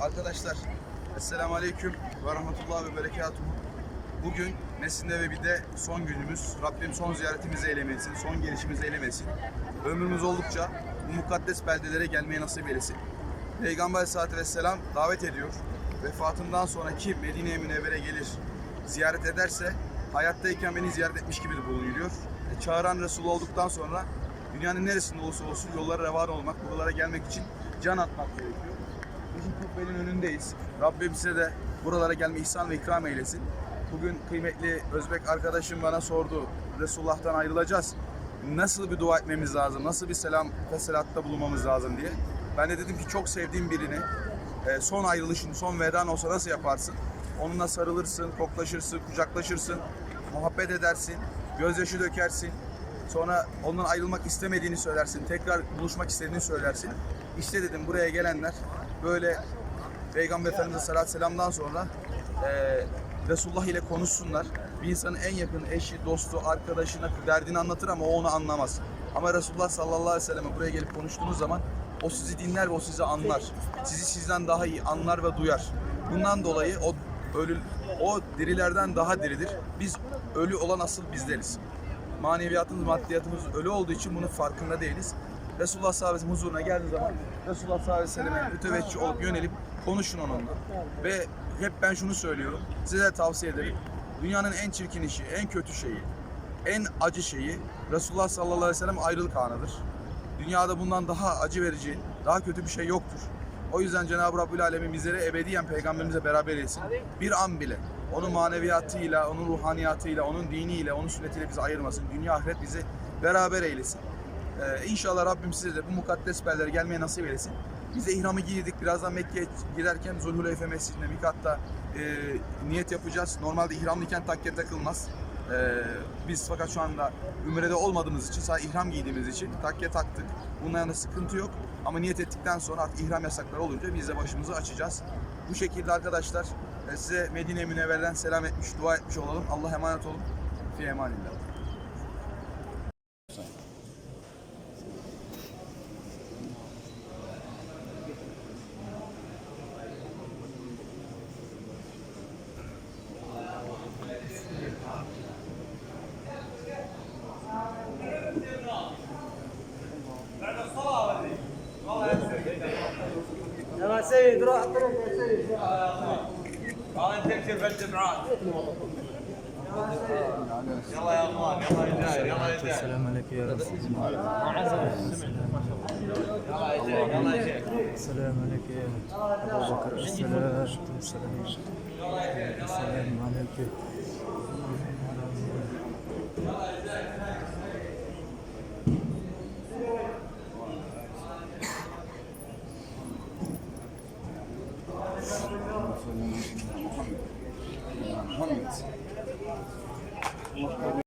Arkadaşlar, Esselamu Aleyküm ve Rahmetullah ve Berekatuhu. Bugün Mesinde ve bir de son günümüz. Rabbim son ziyaretimizi eylemesin, son gelişimizi eylemesin. Ömrümüz oldukça bu mukaddes beldelere gelmeyi nasip eylesin. Peygamber Aleyhisselatü Vesselam davet ediyor. Vefatından sonra kim Medine-i Münevvere gelir, ziyaret ederse hayattayken beni ziyaret etmiş gibi bulunuyor. E, çağıran Resul olduktan sonra dünyanın neresinde olursa olsun yollara revan olmak, buralara gelmek için can atmak gerekiyor. Bizim kubbenin önündeyiz. Rabbim size de buralara gelme ihsan ve ikram eylesin. Bugün kıymetli Özbek arkadaşım bana sordu. Resulullah'tan ayrılacağız. Nasıl bir dua etmemiz lazım? Nasıl bir selam ve selatta bulunmamız lazım diye. Ben de dedim ki çok sevdiğim birini e, son ayrılışın, son vedan olsa nasıl yaparsın? Onunla sarılırsın, koklaşırsın, kucaklaşırsın, muhabbet edersin, gözyaşı dökersin. Sonra ondan ayrılmak istemediğini söylersin, tekrar buluşmak istediğini söylersin. İşte dedim buraya gelenler böyle Peygamber Efendimiz'e salat selamdan sonra eee Resulullah ile konuşsunlar. Bir insanın en yakın eşi, dostu, arkadaşına derdini anlatır ama o onu anlamaz. Ama Resulullah sallallahu aleyhi ve selleme buraya gelip konuştuğunuz zaman o sizi dinler ve o sizi anlar. Sizi sizden daha iyi anlar ve duyar. Bundan dolayı o ölü o dirilerden daha diridir. Biz ölü olan asıl bizleriz maneviyatımız, maddiyatımız ölü olduğu için bunun farkında değiliz. Resulullah sallallahu aleyhi ve huzuruna geldiği zaman Resulullah sallallahu aleyhi ve selleme olup yönelip konuşun onunla. Ve hep ben şunu söylüyorum, size de tavsiye ederim. Dünyanın en çirkin işi, en kötü şeyi, en acı şeyi Resulullah sallallahu aleyhi ve sellem ayrılık anıdır. Dünyada bundan daha acı verici, daha kötü bir şey yoktur. O yüzden Cenab-ı Rabbül Alemin bizlere ebediyen peygamberimize beraber etsin. Bir an bile onun maneviyatıyla, onun ruhaniyatıyla, onun diniyle, onun sünnetiyle bizi ayırmasın. Dünya ahiret bizi beraber eylesin. Ee, inşallah Rabbim size de bu mukaddes bellere gelmeye nasip eylesin. Biz de ihramı giydik. Birazdan Mekke'ye giderken Zulhuleyfe Mescidi'nde Mikat'ta e, niyet yapacağız. Normalde ihramlıyken takke takılmaz. Ee, biz fakat şu anda Ümre'de olmadığımız için, sadece ihram giydiğimiz için takke taktık. Bunun yanında sıkıntı yok. Ama niyet ettikten sonra artık ihram yasakları olunca biz de başımızı açacağız. Bu şekilde arkadaşlar e, size Medine Münevver'den selam etmiş, dua etmiş olalım. Allah emanet olun. Fi emanillah. سيد روح اطرق يا سيد. تعال تكتب بالجمعات يلا يا اخوان يلا يا جاي يلا يا جاي. السلام عليك يا الله يلا يا جاي يلا يا جاي. السلام عليك يا أبو بكر. السلام السلام السلام عليك. محمد محمد